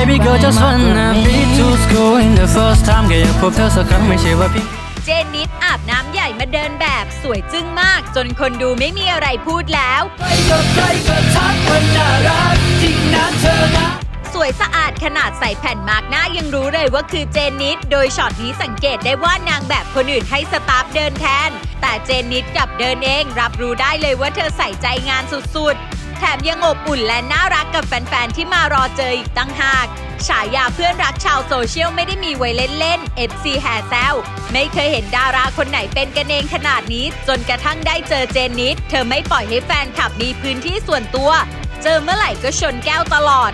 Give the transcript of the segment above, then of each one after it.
Baby girl just wanna be to school in the first time แค่อยากพบเธอสักครั้งไม่ใช่ว่าพี่ เจนนิดอาบน้ำใหญ่มาเดินแบบสวยจึ้งมาก จนคนดูไม่มีอะไรพูดแล้วสวยสะอาด ขนาดใส่แผ่นมาร์กหน้ายังรู้เลยว่าคือเจนนิด โดยช็อตนี้สังเกตได้ว่านางแบบคนอื่นให้สตาฟเดินแทน แต่เจนนิดกับเดินเอง รับรู้ได้เลยว่าเธอใส่ใจงานสุดๆ แถมยังอบอุ่นและน่ารักกับแฟนๆ ที่มารอเจออีกตั้งหากฉายาเพื่อนรักชาวโซเชียลไม่ได้มีไว้เล่นๆ FC แฮแซวไม่เคยเห็นดาราคนไหนเป็นกันเองขนาดนี้ จนกระทั่งได้เจอเจนนิด เธอไม่ปล่อยให้แฟนคลับมีพื้นที่ส่วนตัว เจอเมื่อไหร่ก็ชนแก้วตลอด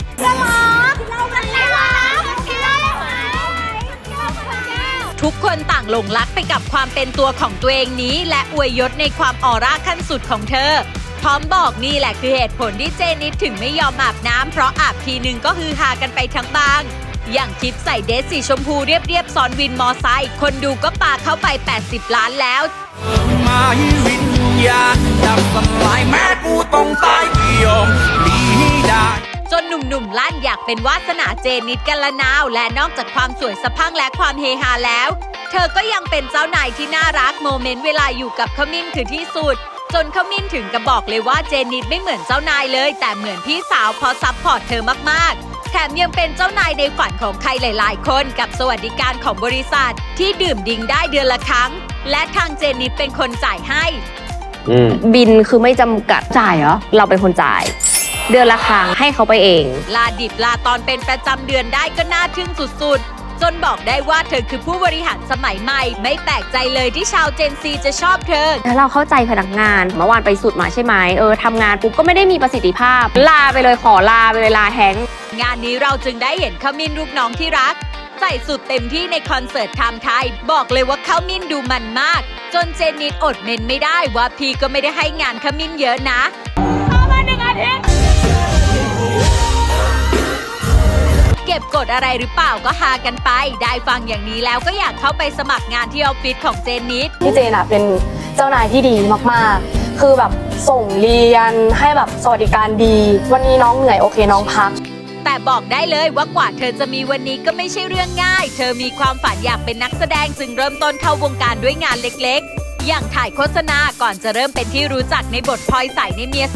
ทุกคนต่างหลงรักไปกับความเป็นตัวของตัวเองนี้ และอวยยศในความออร่าขั้นสุดของเธอ พร้อมบอกนี่แหละคือเหตุผลที่เจนิดถึงไม่ยอมอาบน้ำเพราะอาบทีนึงก็ฮือฮากันไปทั้งบาง อย่างคลิปใส่เดรสสีชมพูเรียบๆซ้อนวินมอไซค์คนดูก็ปาเข้าไป 80 ล้านแล้วมาวิญญาณดับสลายแม้กูต้องตายไม่ยอม หนีได้จนหนุ่มๆลั่นอยากเป็นวาสนาเจนิดกันละนาว และนอกจากความสวยสะพรั่งและความเฮฮาแล้ว เธอก็ยังเป็นเจ้านายที่น่ารักโมเมนต์เวลาอยู่กับขมิ้นคือที่สุด จนขมิ้นถึงกับบอกเลยว่าเจนิดไม่เหมือนเจ้านายเลย แต่เหมือนพี่สาวเพราะซัพพอร์ตเธอมากๆ แถมยังเป็นเจ้านายในฝันของใครหลาย ๆ คนกับสวัสดิการของบริษัท ที่ดื่มดิ่งได้เดือนละครั้ง และทางเจนิดเป็นคนจ่ายให้อืมบินคือไม่จำกัดจ่ายเหรอ เราเป็นคนจ่าย เดือนละครั้งให้เขาไปเอง ลาดิบลาตอนเป็นประจำเดือนได้ก็น่าทึ่งสุดๆ จนบอกได้ว่าเธอคือผู้บริหารสมัยใหม่ ไม่แปลกใจเลยที่ชาวเจนซีจะชอบเธอ แล้วเราเข้าใจพนักงานเมื่อวานไปสุดมาใช่ไหมเออทำงานปุ๊บก็ไม่ได้มีประสิทธิภาพ ลาไปเลยขอลาไปเลยลาแฮงก์งานนี้เราจึงได้เห็นขมิ้นลูกน้องที่รัก ใส่สุดเต็มที่ในคอนเสิร์ตไทม์ไทย บอกเลยว่าขมิ้นดูมันมาก จนเจนนิดอดเมนไม่ได้ว่าพี่ก็ไม่ได้ให้งานขมิ้นเยอะนะเก็บกดอะไรหรือเปล่าก็หากันไป ได้ฟังอย่างนี้แล้วก็อยากเข้าไปสมัครงานที่ออฟฟิศของเจนนิด พี่เจนอะเป็นเจ้านายที่ดีมากๆ คือแบบส่งเรียนให้แบบสวัสดิการดี วันนี้น้องเหนื่อยโอเคน้องพัก แต่บอกได้เลยว่ากว่าเธอจะมีวันนี้ก็ไม่ใช่เรื่องง่าย เธอมีความฝันอยากเป็นนักแสดงจึงเริ่มต้นเข้าวงการด้วยงานเล็กๆ อย่างถ่ายโฆษณาก่อนจะเริ่มเป็นที่รู้จักในบทพลอยใสในเมีย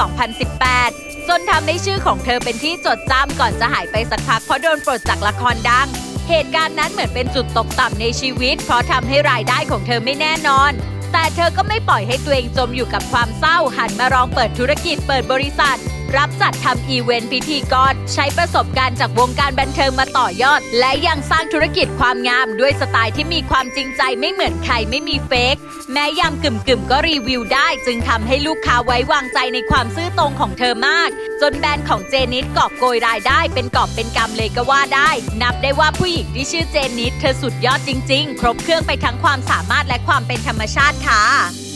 2018 จนทำให้ชื่อของเธอเป็นที่จดจำก่อนจะหายไปสักพักเพราะโดนปลดจากละครดัง เหตุการณ์นั้นเหมือนเป็นจุดตกต่ำในชีวิต เพราะทำให้รายได้ของเธอไม่แน่นอน แต่เธอก็ไม่ปล่อยให้ตัวเองจมอยู่กับความเศร้าหันมาลองเปิดธุรกิจเปิดบริษัท รับจัดทำอีเวนต์พิธีกร ใช้ประสบการณ์จากวงการบันเทิงมาต่อยอด และยังสร้างธุรกิจความงามด้วยสไตล์ที่มีความจริงใจไม่เหมือนใครไม่มีเฟกแม้ยำกึ่มๆก็รีวิวได้ จึงทำให้ลูกค้าไว้วางใจในความซื่อตรงของเธอมาก จนแบรนด์ของเจนิดกอบโกยรายได้ เป็นกอบเป็นกำเลยก็ว่าได้ นับได้ว่าผู้หญิงที่ชื่อเจนิดเธอสุดยอดจริง ๆ ครบเครื่องไปทั้งความสามารถและความเป็นธรรมชาติค่ะ